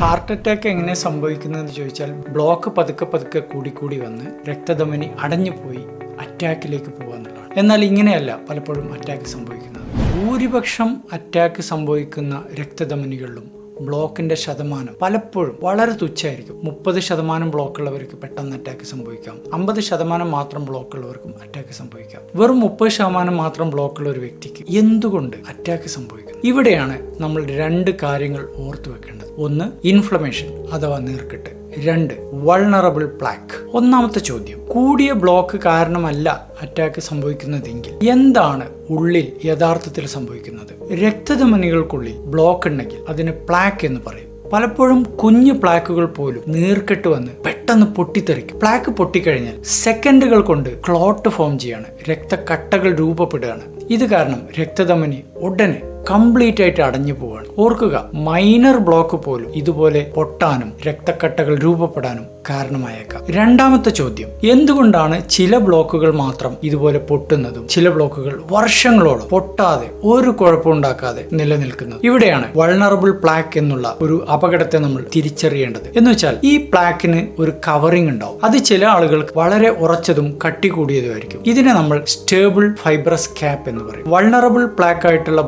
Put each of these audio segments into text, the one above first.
Heart attack എങ്ങനെ സംഭവിക്കുന്നതെന്ന് ചോദിച്ചാൽ ബ്ലോക്ക് പതുക്കെ പതുക്കെ കൂടിക്കൂടി വന്ന് രക്തധമനി അടഞ്ഞു പോയി അറ്റാക്കിലേക്ക് പോകാന്നുള്ളതാണ് എന്നാൽ ഇങ്ങനെയല്ല പലപ്പോഴും അറ്റാക്ക് സംഭവിക്കുന്നത്. ഭൂരിപക്ഷം അറ്റാക്ക് സംഭവിക്കുന്ന രക്തധമനികളിലും ബ്ലോക്കിന്റെ ശതമാനം പലപ്പോഴും വളരെ തുച്ഛമായിരിക്കും. മുപ്പത് ശതമാനം ബ്ലോക്ക് ഉള്ളവർക്ക് പെട്ടെന്ന് അറ്റാക്ക് സംഭവിക്കാം. അമ്പത് ശതമാനം മാത്രം ബ്ലോക്ക് ഉള്ളവർക്കും അറ്റാക്ക് സംഭവിക്കാം. വെറും മുപ്പത് ശതമാനം മാത്രം ബ്ലോക്ക് ഉള്ള ഒരു വ്യക്തിക്ക് എന്തുകൊണ്ട് അറ്റാക്ക് സംഭവിക്കുന്നു ഇവിടെയാണ് നമ്മൾ രണ്ട് കാര്യങ്ങൾ ഓർത്തു വെക്കേണ്ടത്. ഒന്ന് ഇൻഫ്ലമേഷൻ അഥവാ നീർക്കെട്ട്. രണ്ട് വൾണറബിൾ പ്ലാക്ക് ഒന്നാമത്തെ ചോദ്യം കൂടിയ ബ്ലോക്ക് കാരണമല്ല അറ്റാക്ക് സംഭവിക്കുന്നതെങ്കിൽ എന്താണ് ഉള്ളിൽ യഥാർത്ഥത്തിൽ സംഭവിക്കുന്നത്? രക്തധമനികൾക്കുള്ളിൽ ബ്ലോക്ക് ഉണ്ടെങ്കിൽ അതിന് പ്ലാക്ക് എന്ന് പറയും. പലപ്പോഴും കുഞ്ഞു പ്ലാക്കുകൾ പോലും നീർക്കെട്ട് വന്ന് പെട്ടെന്ന് പൊട്ടിത്തെറിക്കും. പ്ലാക്ക് പൊട്ടിക്കഴിഞ്ഞാൽ സെക്കൻഡുകൾ കൊണ്ട് ക്ലോട്ട് ഫോം ചെയ്യാണ് രക്തക്കട്ടകൾ രൂപപ്പെടുകയാണ്. ഇത് കാരണം രക്തധമനി ഉടനെ കംപ്ലീറ്റ് ആയിട്ട് അടഞ്ഞു പോവാണ്. ഓർക്കുക മൈനർ ബ്ലോക്ക് പോലും ഇതുപോലെ പൊട്ടാനും രക്തക്കട്ടകൾ രൂപപ്പെടാനും കാരണമായേക്കാം. രണ്ടാമത്തെ ചോദ്യം എന്തുകൊണ്ടാണ് ചില ബ്ലോക്കുകൾ മാത്രം ഇതുപോലെ പൊട്ടുന്നതും ചില ബ്ലോക്കുകൾ വർഷങ്ങളോളം പൊട്ടാതെ ഒരു കുഴപ്പമുണ്ടാക്കാതെ നിലനിൽക്കുന്നത്? ഇവിടെയാണ് വൾണറബിൾ പ്ലാക്ക് എന്നുള്ള ഒരു അപകടത്തെ നമ്മൾ തിരിച്ചറിയേണ്ടത്. എന്ന് വെച്ചാൽ ഈ പ്ലാക്കിന് ഒരു കവറിംഗ് ഉണ്ടാവും. അത് ചില ആളുകൾക്ക് വളരെ ഉറച്ചതും കട്ടി കൂടിയതുമായിരിക്കും ഇതിനെ നമ്മൾ സ്റ്റേബിൾ ഫൈബ്രസ് ക്യാപ്പ് എന്ന് പറയും. വൾണറബിൾ പ്ലാക്ക് ആയിട്ടുള്ള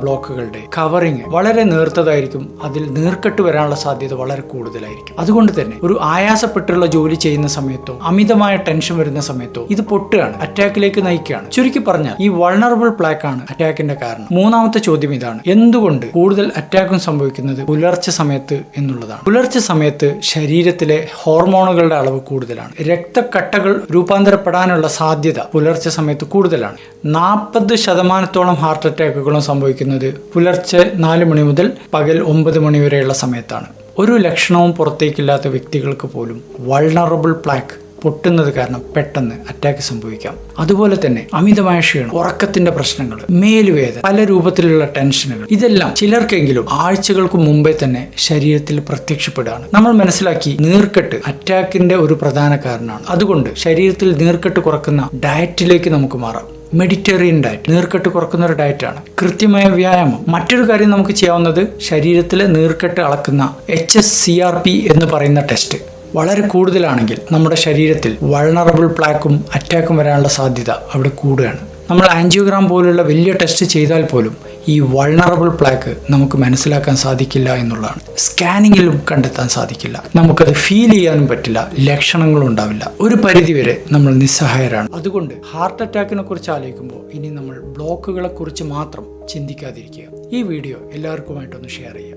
ബ്ലോക്കുകളുടെ കവറിങ് വളരെ നേർത്തതായിരിക്കും. അതിൽ നീർക്കെട്ട് വരാനുള്ള സാധ്യത വളരെ കൂടുതലായിരിക്കും. അതുകൊണ്ട് തന്നെ ഒരു ആയാസപ്പെട്ടുള്ള ജോലി ചെയ്യുന്ന സമയത്തോ അമിതമായ ടെൻഷൻ വരുന്ന സമയത്തോ ഇത് പൊട്ടുകയാണ് അറ്റാക്കിലേക്ക് നയിക്കുകയാണ്. ചുരുക്കി പറഞ്ഞാൽ ഈ വൾണറബിൾ പ്ലാക്ക് ആണ് അറ്റാക്കിന്റെ കാരണം. മൂന്നാമത്തെ ചോദ്യം ഇതാണ്. എന്തുകൊണ്ട് കൂടുതൽ അറ്റാക്കും സംഭവിക്കുന്നത് പുലർച്ചെ സമയത്ത് എന്നുള്ളതാണ്. പുലർച്ചെ സമയത്ത് ശരീരത്തിലെ ഹോർമോണുകളുടെ അളവ് കൂടുതലാണ്. രക്തക്കട്ടകൾ രൂപാന്തരപ്പെടാനുള്ള സാധ്യത പുലർച്ചെ സമയത്ത് കൂടുതലാണ്. നാൽപ്പത് ശതമാനത്തോളം ഹാർട്ട് അറ്റാക്കുകളും സംഭവിക്കുന്നത് പുലർച്ചെ നാല് മണി മുതൽ പകൽ ഒമ്പത് മണി വരെയുള്ള സമയത്താണ്. ഒരു ലക്ഷണവും പുറത്തേക്കില്ലാത്ത വ്യക്തികൾക്ക് പോലും വൾണറബിൾ പ്ലാക്ക് പൊട്ടുന്നത് കാരണം പെട്ടെന്ന് അറ്റാക്ക് സംഭവിക്കാം. അതുപോലെ തന്നെ അമിതമായ ക്ഷീണം ഉറക്കത്തിന്റെ പ്രശ്നങ്ങൾ മേലുവേദന പല രൂപത്തിലുള്ള ടെൻഷനുകൾ ഇതെല്ലാം ചിലർക്കെങ്കിലും ആഴ്ചകൾക്ക് മുമ്പേ തന്നെ ശരീരത്തിൽ പ്രത്യക്ഷപ്പെടുകയാണ്. നമ്മൾ മനസ്സിലാക്കി നീർക്കെട്ട് അറ്റാക്കിന്റെ ഒരു പ്രധാന കാരണമാണ്. അതുകൊണ്ട് ശരീരത്തിൽ നീർക്കെട്ട് കുറക്കുന്ന ഡയറ്റിലേക്ക് നമുക്ക് മാറാം. മെഡിറ്ററേറിയൻ ഡയറ്റ് നീർക്കെട്ട് കുറക്കുന്ന ഒരു ഡയറ്റാണ് കൃത്യമായ വ്യായാമം. മറ്റൊരു കാര്യം നമുക്ക് ചെയ്യാവുന്നത് ശരീരത്തിലെ നീർക്കെട്ട് അളക്കുന്ന H S C R P എന്ന് പറയുന്ന ടെസ്റ്റ് വളരെ കൂടുതലാണെങ്കിൽ നമ്മുടെ ശരീരത്തിൽ വൾണറബിൾ പ്ലാക്കും അറ്റാക്കും വരാനുള്ള സാധ്യത അവിടെ കൂടുകയാണ്. നമ്മൾ ആൻജിയോഗ്രാം പോലുള്ള വലിയ ടെസ്റ്റ് ചെയ്താൽ പോലും ഈ വൾണറബിൾ പ്ലാക്ക് നമുക്ക് മനസ്സിലാക്കാൻ സാധിക്കില്ല എന്നുള്ളതാണ്. സ്കാനിങ്ങിലും കണ്ടെത്താൻ സാധിക്കില്ല. നമുക്കത് ഫീൽ ചെയ്യാനും പറ്റില്ല. ലക്ഷണങ്ങളും ഉണ്ടാവില്ല. ഒരു പരിധിവരെ നമ്മൾ നിസ്സഹായരാണ്. അതുകൊണ്ട് ഹാർട്ട് അറ്റാക്കിനെ കുറിച്ച് ആലോചിക്കുമ്പോൾ ഇനി നമ്മൾ ബ്ലോക്കുകളെ കുറിച്ച് മാത്രം ചിന്തിക്കാതിരിക്കുക. ഈ വീഡിയോ എല്ലാവർക്കുമായിട്ടൊന്ന് ഷെയർ ചെയ്യുക.